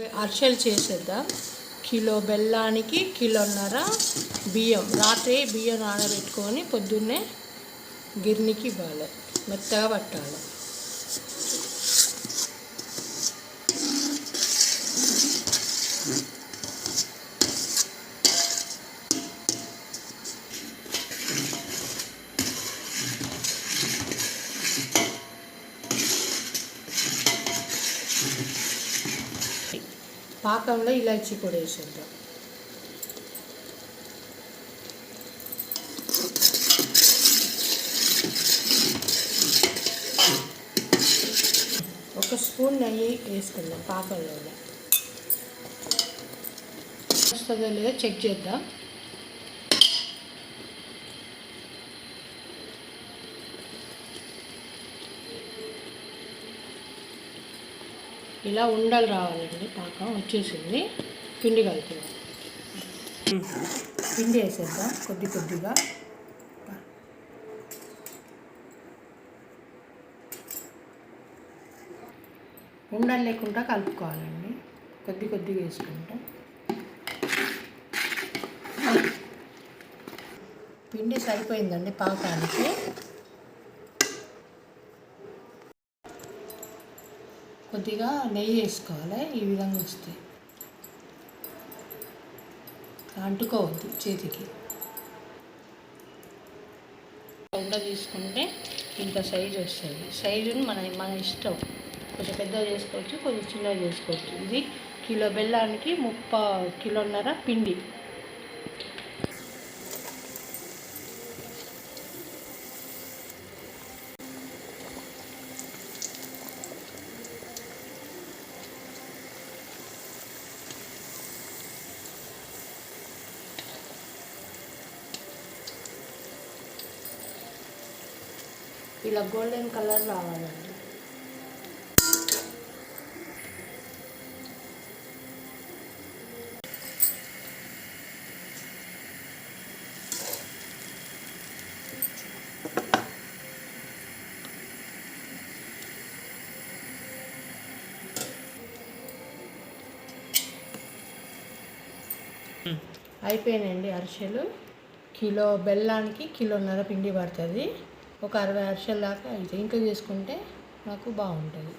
అరిసెలు చేసేద్దాం. కిలో బెల్లానికి కిలోన్నర బియ్యం. రాత్రి బియ్యం నానబెట్టుకొని పొద్దున్నే గిర్నికి ఇవ్వాలి. మెత్తగా పట్టాలి. పాకంలో ఇలాచీ కూడా వేసేద్దాం. ఒక స్పూన్ నెయ్యి వేసుకుందాం పాకంలోనే. వస్తుందో లేదో చెక్ చేద్దాం. ఇలా ఉండలు రావాలండి పాకం వచ్చేసింది పిండి కలుపుదాం. పిండి వేసేద్దాం కొద్ది కొద్దిగా. ఉండలు లేకుండా కలుపుకోవాలండి కొద్ది కొద్దిగా వేసుకుంటాం. పిండి సరిపోయిందండి పాకానికి. కొద్దిగా నెయ్యి వేసుకోవాలి. ఈ విధంగా వస్తాయి అంటుకోవద్దు చేతికి. ఉండ తీసుకుంటే ఇంత సైజు వస్తుంది. సైజుని మన మన ఇష్టం. కొంచెం పెద్దగా చేసుకోవచ్చు కొంచెం చిన్నగా చేసుకోవచ్చు. ఇది కిలో బెల్లానికి ముప్పై కిలోన్నర పిండి. ఇలా గోల్డెన్ కలర్ రావాలండి. అయిపోయినాయండి అరిసెలు. కిలో బెల్లానికి కిలోన్నర పిండి పడుతుంది. ఒక అరవై అరిసెల దాకా అయితే ఇంకా చేసుకుంటే నాకు బాగుంటుంది.